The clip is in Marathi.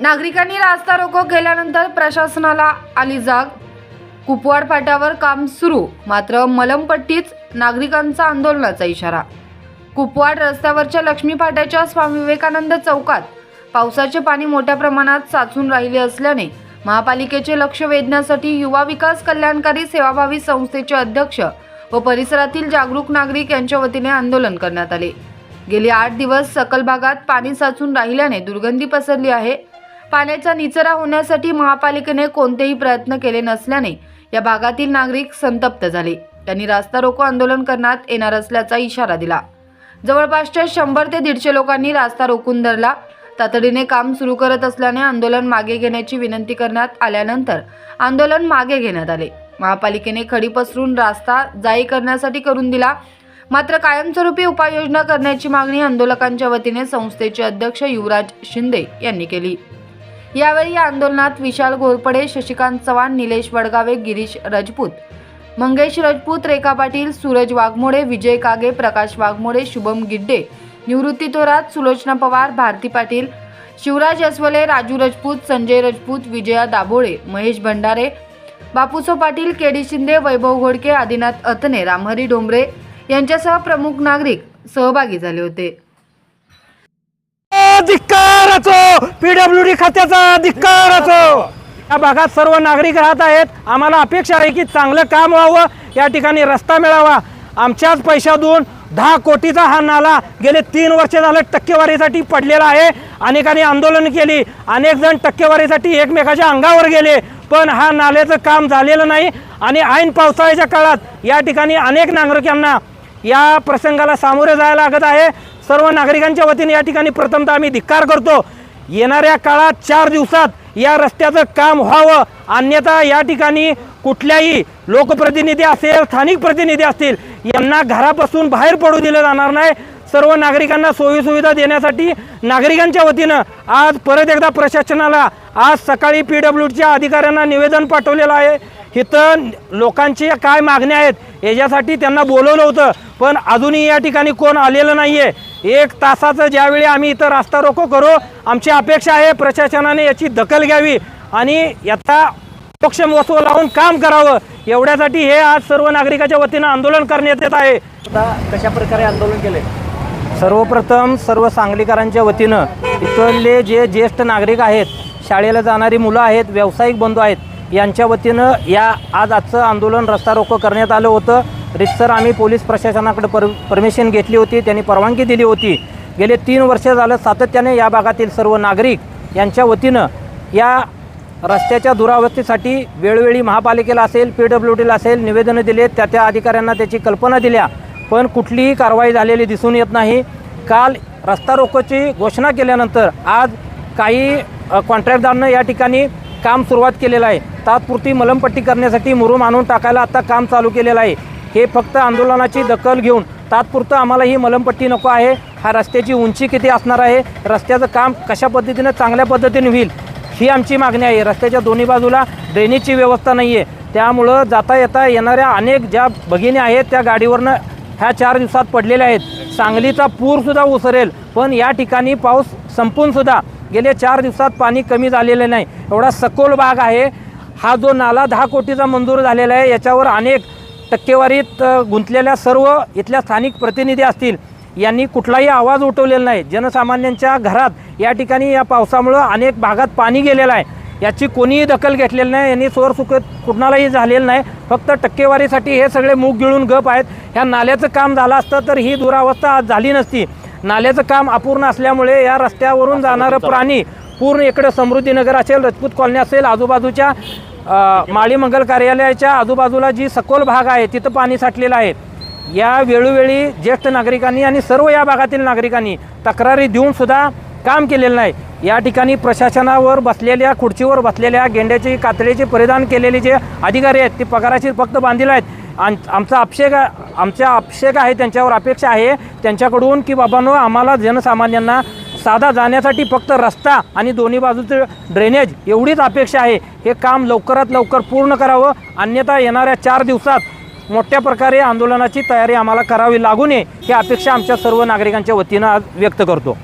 नागरिकांनी रास्ता रोको केल्यानंतर प्रशासनाला आली जाग. कुपवाड फाट्यावर काम सुरू मात्र मलमपट्टीच नागरिकांचा आंदोलनाचा इशारा. कुपवाड रस्त्यावरच्या लक्ष्मी फाट्याच्या स्वामी विवेकानंद चौकात पावसाचे पाणी मोठ्या प्रमाणात साचून राहिले असल्याने महापालिकेचे लक्ष वेधण्यासाठी युवा विकास कल्याणकारी सेवाभावी संस्थेचे अध्यक्ष व परिसरातील जागरूक नागरिक यांच्या वतीने आंदोलन करण्यात आले. गेले आठ दिवस सकल भागात पाणी साचून राहिल्याने दुर्गंधी पसरली आहे. पाण्याचा निचरा होण्यासाठी महापालिकेने कोणतेही प्रयत्न केले नसल्याने या भागातील नागरिक संतप्त झाले. त्यांनी रास्ता रोको आंदोलन करण्यात येणार असल्याचा इशारा दिला. जवळपासच्या शंभर ते दीडशे लोकांनी रास्ता रोखून धरला. तातडीने काम सुरू करत असल्याने आंदोलन मागे घेण्याची विनंती करण्यात आल्यानंतर आंदोलन मागे घेण्यात आले. महापालिकेने खडी पसरून रास्ता जाई करण्यासाठी करून दिला. मात्र कायमस्वरूपी उपाययोजना करण्याची मागणी आंदोलकांच्या वतीने संस्थेचे अध्यक्ष युवराज शिंदे यांनी केली. यावेळी या आंदोलनात विशाल घोरपडे शशिकांत चव्हाण निलेश वडगावे गिरीश राजपूत. मंगेश राजपूत रेखा पाटील सूरज वाघमोडे विजय कागे प्रकाश वाघमोडे शुभम गिड्डे निवृत्ती थोरात सुलोचना पवार भारती पाटील शिवराज अस्वले राजू राजपूत संजय राजपूत विजया दाभोळे महेश भंडारे बापूसो पाटील केडी शिंदे वैभव घोडके आदिनाथ अतने रामहरी डोंबरे यांच्यासह प्रमुख नागरिक सहभागी झाले होते. धिक्काराचो खात्याचा डी असो. या भागात सर्व नागरिक राहत आहेत. आम्हाला अपेक्षा आहे की चांगलं काम व्हावं. या ठिकाणी रस्ता मिळावा. आमच्याच पैशातून दहा कोटीचा हा नाला गेले तीन वर्ष झालं टक्केवारीसाठी पडलेला आहे. अनेकांनी आंदोलन केली. अनेक जण टक्केवारीसाठी एकमेकाच्या अंगावर गेले. पण हा नाल्याचं काम झालेलं नाही. आणि ऐन पावसाळ्याच्या काळात या ठिकाणी अनेक नागरिकांना या प्रसंगाला सामोरे जायला लागत आहे. सर्व नागरिकांच्या वतीने या ठिकाणी प्रथमतः आम्ही धिक्कार करतो. येणाऱ्या काळात चार दिवसात या रस्त्याचं काम व्हावं. अन्यथा या ठिकाणी कुठल्याही लोकप्रतिनिधी असेल स्थानिक प्रतिनिधी असतील यांना घरापासून बाहेर पडू दिलं जाणार नाही. सर्व नागरिकांना सोयीसुविधा देण्यासाठी नागरिकांच्या वतीनं आज परत एकदा प्रशासनाला आज सकाळी पी डब्ल्यूच्या अधिकाऱ्यांना निवेदन पाठवलेलं आहे. इथं लोकांची काय मागण्या आहेत याच्यासाठी त्यांना बोलवलं होतं पण अजूनही या ठिकाणी कोण आलेलं नाही आहे एक तासाचं ज्यावेळी आम्ही इथं रास्ता रोको करू आमची अपेक्षा आहे प्रशासनाने याची दखल घ्यावी आणि याचा पक्ष महत्त्व लावून काम करावं. एवढ्यासाठी हे आज सर्व नागरिकाच्या वतीनं आंदोलन करण्यात येत आहे. आता कशा प्रकारे आंदोलन केले? सर्वप्रथम सर्व सांगलीकरांच्या वतीनं इथले जे ज्येष्ठ नागरिक आहेत शाळेला जाणारी मुलं आहेत व्यावसायिक बंधू आहेत यांच्या वतीनं या आज आजचं आंदोलन रस्ता रोको करण्यात आलं होतं. रितसर आम्ही पोलीस प्रशासनाकडे पर परमिशन घेतली होती त्यांनी परवानगी दिली होती. गेले तीन वर्ष झालं सातत्याने या भागातील सर्व नागरिक यांच्या वतीनं या रस्त्याच्या दुरावस्थेसाठी वेळोवेळी महापालिकेला असेल पी डब्ल्यू डीला असेल निवेदनं दिले त्या त्या अधिकाऱ्यांना त्याची कल्पना दिल्या. पण कुठलीही कारवाई झालेली दिसून येत नाही. काल रस्ता रोकोची घोषणा केल्यानंतर आज काही कॉन्ट्रॅक्टदारनं या ठिकाणी काम सुरुवात केलेलं आहे. तात्पुरती मलमपट्टी करण्यासाठी मुरुम आणून टाकायला आता काम चालू केलेलं आहे. हे फक्त आंदोलनाची दखल घेऊन तात्पुरतं आम्हाला ही मलमपट्टी नको आहे. हा रस्त्याची उंची किती असणार आहे? रस्त्याचं काम कशा पद्धतीनं चांगल्या पद्धतीने होईल ही आमची मागणी आहे. रस्त्याच्या दोन्ही बाजूला ड्रेनेजची व्यवस्था नाही आहे त्यामुळं जाता येता येणाऱ्या अनेक ज्या भगिनी आहेत त्या गाडीवरनं ह्या चार दिवसात पडलेल्या आहेत. सांगलीचा पूरसुद्धा उसरेल पण या ठिकाणी पाऊस संपूनसुद्धा गेल्या गेले चार दिवसात पाणी कमी झालेलं नाही. एवढा सखोल भाग आहे. हा जो नाला दहा कोटीचा मंजूर झालेला आहे याच्यावर अनेक टक्केवारीत गुंतलेल्या सर्व इथल्या स्थानिक प्रतिनिधी असतील यांनी कुठलाही आवाज उठवलेला नाही. जनसामान्यांच्या घरात या ठिकाणी या पावसामुळं अनेक भागात पाणी गेलेलं आहे. याची कोणीही दखल घेतलेली नाही यांनी सोरसुक कुणालाही झालेलं नाही. फक्त टक्केवारीसाठी हे सगळे मूग गिळून गप आहेत. ह्या नाल्याचं काम झालं असतं तर ही दुरावस्था आज झाली नसती. नाल्याचं काम अपूर्ण असल्यामुळे या रस्त्यावरून जाणारं प्राणी पूर्ण इकडे समृद्धीनगर असेल रजपूत कॉलनी असेल आजूबाजूच्या माळी मंगल कार्यालयाच्या आजूबाजूला जी सखोल भाग आहे तिथं पाणी साठलेलं आहे. या वेळोवेळी ज्येष्ठ नागरिकांनी आणि सर्व या भागातील नागरिकांनी तक्रारी देऊनसुद्धा काम केलेलं नाही. या ठिकाणी प्रशासनावर बसलेल्या खुर्चीवर बसलेल्या गेंड्याची कातडीचे परिधान केलेले जे अधिकारी आहेत ते पगाराची फक्त बांधील आहेत. आम आमचा अभिषेक आमच्या अभिषेक आहे त्यांच्यावर अपेक्षा आहे त्यांच्याकडून की बाबांनो आम्हाला जनसामान्यांना साधा जाण्यासाठी फक्त रस्ता आणि दोन्ही बाजूचं ड्रेनेज एवढीच अपेक्षा आहे. हे काम लवकरात लवकर पूर्ण करावं. अन्यथा येणाऱ्या चार दिवसात मोठ्या प्रकारे आंदोलनाची तयारी आम्हाला करावी लागू नये ही अपेक्षा आमच्या सर्व नागरिकांच्या वतीनं आज व्यक्त करतो.